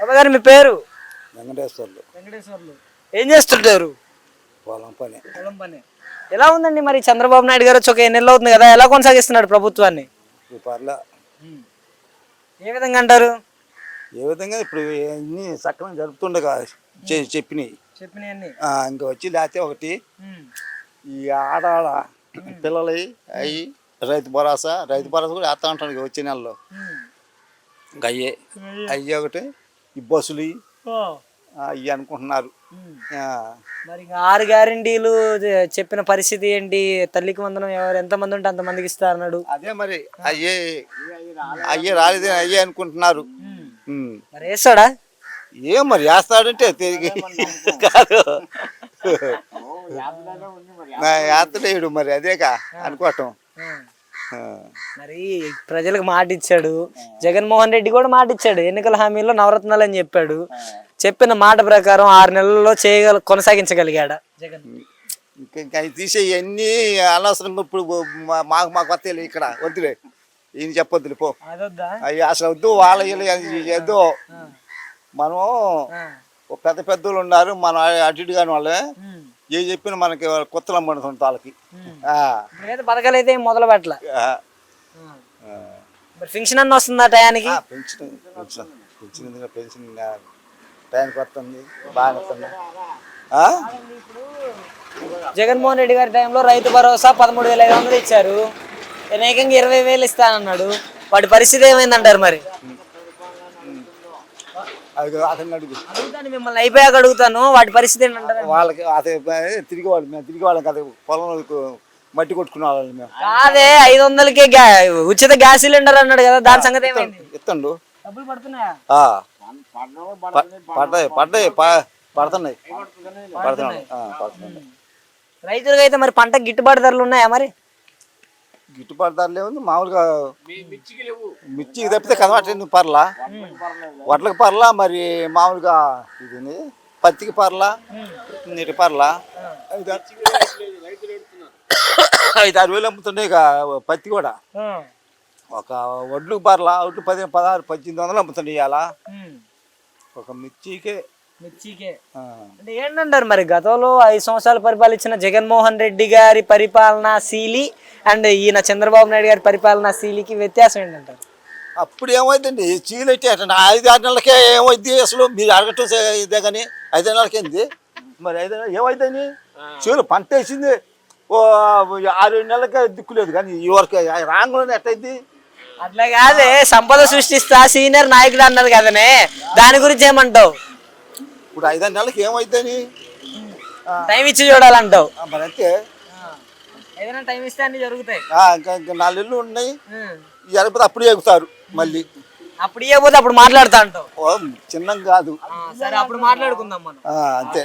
బాబా గారు మీ పేరు? వెంకటేశ్వర్లు. వెంకటేశ్వర్లు. ఏం చేస్తుంటారు? పొలం పని. పొలం పని. ఎలా ఉందండి మరి చంద్రబాబు నాయుడు గారు వచ్చి ఒక ఎన్ని నెలలు అవుతుంది కదా ఎలా కొనసాగిస్తున్నాడు ప్రభుత్వాన్ని? పర్లే. ఏ విధంగా అంటారు? ఏ విధంగా ఇప్పుడు అన్ని సక్రమంగా జరుపుతుండగా చె- చెప్పినాయి. ఇంకా వచ్చి లేకపోతే ఒకటి. ఈ ఆడాడ పిల్లలు అవి రైతు భరోసా రైతు భరోసా కూడా వేస్తా ఉంటాను ఇక వచ్చే నెలలో. అయ్యే అయ్యి ఒకటి ఈ బస్సులు అవి అనుకుంటున్నారు. మరి ఆరు గ్యారంటీలు చెప్పిన పరిస్థితి ఏంటి? తల్లికి వందనం ఎవరు? ఎంతమంది ఉంటే అంతమందికి ఇస్తా అన్నాడు. అదే మరి అయ్యే అయ్యే రాలేదే అయ్యే అనుకుంటున్నారు. మరి వేస్తాడా? ఏం మరి వేస్తాడంటే తిరిగి. కాదు. యాత్రేయుడు మరి అదేగా అనుకోవటం. మరి ప్రజలకు మాట ఇచ్చాడు జగన్మోహన్ రెడ్డి కూడా మాట ఇచ్చాడు ఎన్నికల హామీలో నవరత్నాలు అని చెప్పాడు. చెప్పిన మాట ప్రకారం ఆరు నెలల్లో చేయగల కొనసాగించగలిగాడా జగన్? ఇంకా తీసే అన్నీ అనవసరంగా ఇప్పుడు మా- మాకు మాకు వస్తాయి ఇక్కడ. వద్దులే. ఈయన చెప్పొద్దులే పో. అవి అసలు వద్దు వాళ్ళ వద్దు మనం పెద్ద పెద్దోళ్ళు ఉన్నారు మనం అటు ఇటు కాని వాళ్ళే. ఏ చెప్పినా మనకి కొత్తలు అమ్మడుతుంది వాళ్ళకి. ఏం మొదలు పెట్టల? ఆ. ఆ. మరి ఫింక్షన్ అన్న వస్తుందా టయానికి? ఆ, పెన్షన్ పెన్షన్ పెన్షన్ ఎందుకు పెన్షన్ ఇంకా టైంకి వస్తుంది బాగా వస్తుంది? జగన్మోహన్ రెడ్డి గారి టైంలో రైతు భరోసా పదమూడు వేల ఐదు వందలు ఇచ్చారు. ఈయన ఏకంగా ఇరవై వేలు ఇస్తానన్నాడు. వాటి పరిస్థితి ఏమైందంటారు మరి? అది అతను అడుగు. అడుగుతాను మిమ్మల్ని అయిపోయాక అడుగుతాను వాటి పరిస్థితి ఏంటంటారు? వాళ్ళకి అతను తిరిగి వాళ్ళు మేము తిరిగి వాళ్ళం కదా పొలంలో మట్టి కొట్టుకునే వాళ్ళం మేము. కాదే ఐదు వందలకి గ్యా- ఉచిత గ్యాస్ సిలిండర్ అన్నాడు కదా దాని సంగతి ఏమైంది? ఇత్తండు. డబ్బులు పడుతున్నాయా? ఆ. ప- పడ్డాయి పడ్డాయి ప- పడుతున్నాయి. పడుతున్నాయి. పడుతున్నాయి. రైతులకు అయితే మరి పంట గిట్టుబాటు ధరలు ఉన్నాయా మరి? గిట్టుబాటు ధరలు ఏముంది మామూలుగా మిర్చికి తప్పితే కనబట్లేదు పర్లా? వడ్లకు పర్లా మరి మామూలుగా ఇది పత్తికి పర్లా నీటి పర్లా? ఐదు ఆరు వేలు అమ్ముతుండే ఇక పత్తి కూడా. ఒక వడ్లు పర్లా వడ్లు పది పదహారు పద్దెనిమిది వందలు అమ్ముతుండే ఇవాళ. ఒక మిర్చికే మిర్చికే. అంటే ఏంటంటారు మరి? గతంలో ఐదు సంవత్సరాలు పరిపాలించిన జగన్మోహన్ రెడ్డి గారి పరిపాలనా శీలి అండ్ ఈయన చంద్రబాబు నాయుడు గారి పరిపాలనా శీలికి వ్యత్యాసం ఏంటంటారు? అప్పుడు ఏమైందండి? చీలు అయితే ఐదు ఆరు నెలలకే ఏమైంది అసలు? మీరు అడగటం ఇదే కానీ ఐదు నెలలకి ఏంది? మరి ఐదు నెలలు ఏమైందని చీలు పంట వేసింది. ఓ ఆరు నెలలకే దిక్కులేదు కానీ ఈ వరకు రాంగులోనే ఎట్టయింది? అట్లా కాదే సంపద సృష్టిస్తా సీనియర్ నాయకుడు అన్నారు కదనే. దాని గురించి ఏమంటావు? ఇప్పుడు ఐదారు నెలలకి ఏమైందని టైం ఇచ్చి చూడాలంటావు. మరి అంతే. ఏదైనా టైం ఇస్తే అన్ని జరుగుతాయి. ఆ, ఇంకా ఇంకా నాలుగు ఇళ్ళు ఉన్నాయి. ఎరపతి అప్పుడు ఎగుతారు మళ్ళీ. అప్పుడు ఇవ్వకపోతే అప్పుడు మాట్లాడుతా అంటావు. ఓ చిన్నం కాదు. సరే అప్పుడు మాట్లాడుకుందాం మనం. ఆ, అంతే.